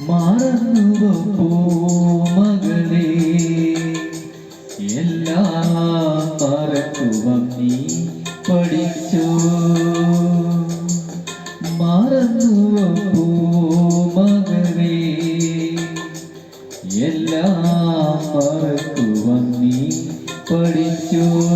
മറന്നു പൂമകളെ എല്ലാം പറക്കുവം നീ പഠിച്ചു. മറന്നു പൂമകളെ എല്ലാം പറക്കുവം നീ പഠിച്ചു.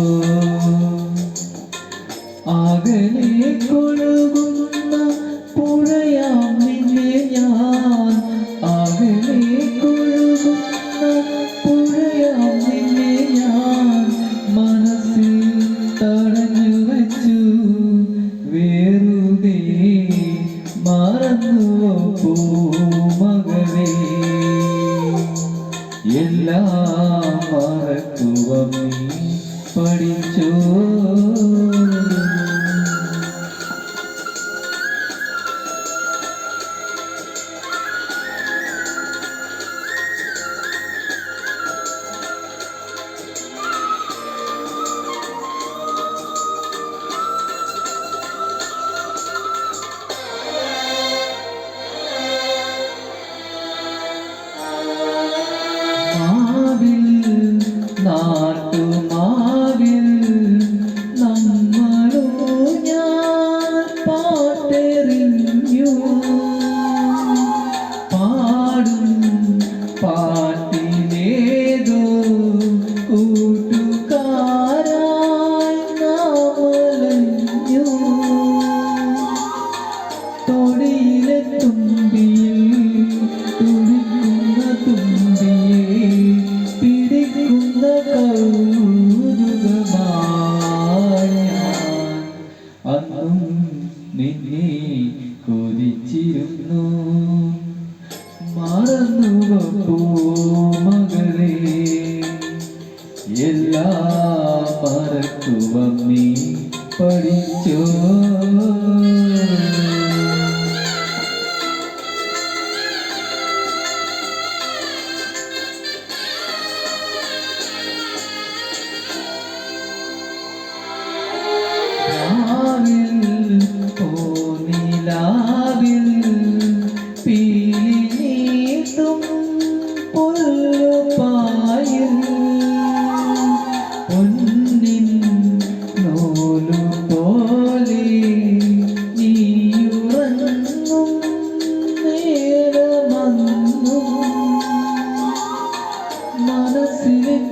எல்லாம் மறக்குவம் படி തീരുന്നു മറന്നു പൂമകളെ എല്ലാ പറക്കുവം നീ പഠിച്ചോ Amen.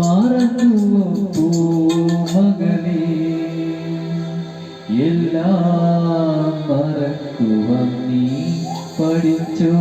മറന്നു പൂമകളെ എല്ലാം മറക്കുവാൻ നീ പഠിച്ചോ.